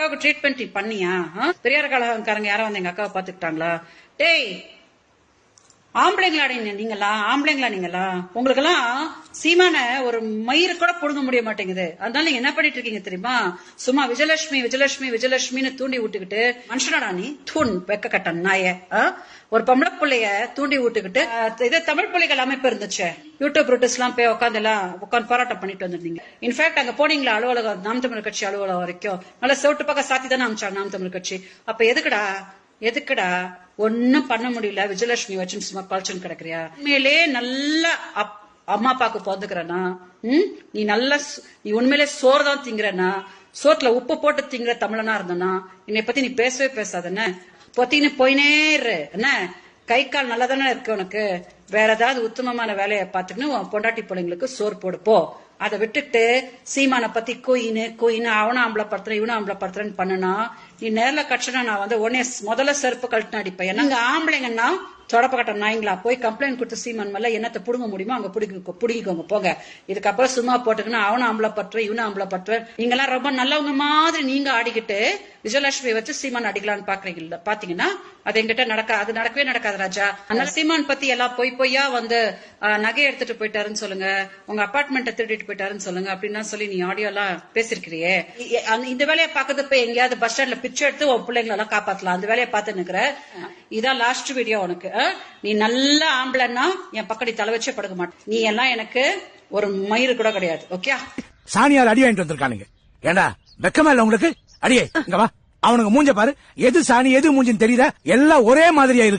அக்காவுக்கு ட்ரீட்மெண்ட் பண்ணியா பெரியார் கழகக்காரங்க யாரும் வந்து எங்க அக்காவை பாத்துக்கிட்டாங்களா டேய் ஆம்பளைங்களா நீங்களா? ஆம்பளைங்களா நீங்களா? உங்களுக்கெல்லாம் சீமான ஒரு மயிறு கூட புடுங்க முடிய மாட்டேங்குது. அதனால நீங்க என்ன பண்ணிட்டு இருக்கீங்க தெரியுமா? சும்மா விஜயலட்சுமி விஜயலட்சுமி விஜயலட்சுமின்னு தூண்டி விட்டுக்கிட்டு மனுஷனடா நீ? தூண் வெக்க கட்ட நாய ஒரு பொம்பளை புள்ளைய தூண்டி விட்டுக்கிட்டு இது தமிழ் பிள்ளைகள் அமைப்பு இருந்துச்சு. யூடியூப் ரூட்டர்ஸ் எல்லாம் போய் உட்காந்து எல்லாம் உட்காந்து போராட்டம் பண்ணிட்டு வந்திருந்தீங்க. இன்ஃபேக்ட் அங்க போனீங்களா அலுவலகம்? நாம் தமிழ் கட்சி அலுவலகம் வரைக்கும். நல்லா செவட்டு பக்கம் சாத்தி தானே அமிச்சாங்க நாம் தமிழ் கட்சி. அப்ப எதுக்குடா? எதுக்குடா? ஒன்னும் பண்ண முடியல. விஜயலட்சுமி வச்சுன்னு சும்மா பழச்சுன்னு கிடக்குறியா? உண்மையிலே நல்லா அப்- அம்மா அப்பாக்கு பிறந்துக்கிறனா ம்? நீ நல்லா நீ உண்மையிலே சோறு தான் திங்கிறனா சோத்துல உப்பு போட்டு திங்கிற தமிழனா இருந்தனா என்னை பத்தி நீ பேசவே பேசாதன பொத்தின்னு போயினே இரு என்ன? கை கால் நல்லா தானே இருக்கு உனக்கு? வேற ஏதாவது உத்தமமான வேலையை பார்த்துக்கின்னு உன் பொண்டாட்டி பிள்ளைங்களுக்கு சோறு போடுப்போ அதை விட்டுட்டு சீமானை பத்தி குயின்னு குயின்னு அவனும் ஆம்பளை படுத்துறேன் இவனும் ஆம்பளை படுத்துறேன்னு பண்ணுனா நீ நேர்ல கட்சினா நான் வந்து உடனே முதல்ல செருப்பு கழட்டின அடிப்பேன். ஏன்னா ஆம்பளைங்கன்னா தொடப்பகட்ட நாய்ங்களா? போய் கம்ப்ளைண்ட் கொடுத்து சீமான் மேல என்னத்தை புடுங்க முடியுமோ அங்க பிடிக்க பிடிங்கிக்கோங்க போங்க. இதுக்கப்புறம் சும்மா போட்டுக்கணும் அவனும் ஆம்பளை பற்றுவேன் இவனும் ஆம்பளை நீங்க எல்லாம் ரொம்ப நல்லவங்க மாதிரி நீங்க ஆடிக்கிட்டு விஜயலட்சுமி வச்சு சீமான் அடிக்கலாம்னு பாக்குறீங்க பாத்தீங்கன்னா அது எங்கிட்ட நடக்க அது நடக்கவே நடக்காது ராஜா. அதனால சீமான் பத்தி எல்லாம் போய் பொய்யா வந்து ஆஹ், நகை எடுத்துட்டு போயிட்டாருன்னு சொல்லுங்க உங்க அபார்ட்மெண்ட்டை திருடிட்டு போயிட்டாருன்னு சொல்லுங்க அப்படின்னு சொல்லி நீ ஆடியோ எல்லாம் பேசிருக்கிறியே. இந்த வேலையை பார்க்கறது போய் எங்கேயாவது பஸ் ஸ்டாண்ட்ல பிச்சை எடுத்து உன் பிள்ளைங்களை எல்லாம் காப்பாத்தலாம். அந்த வேலையை பார்த்து நிக்கிற இதான் லாஸ்ட் வீடியோ உனக்கு? நீ நல்ல ஆம்பளைன்னா என் பக்கடி தலை வச்சே படுக்க மாட்டேன் நீ எல்லாம் எனக்கு ஒரு மயிறு கூட கிடையாது. ஓகே? சாணியார் அடி வாங்கிட்டு வந்திருக்கானுங்க. ஏண்டா வெக்கமா இல்ல உங்களுக்கு? அடியே இங்க வா. அவனுங்க மூஞ்ச பாரு. எது சாணி எது மூஞ்சின்னு தெரியுதா? எல்லாம் ஒரே மாதிரியா இருக்கு.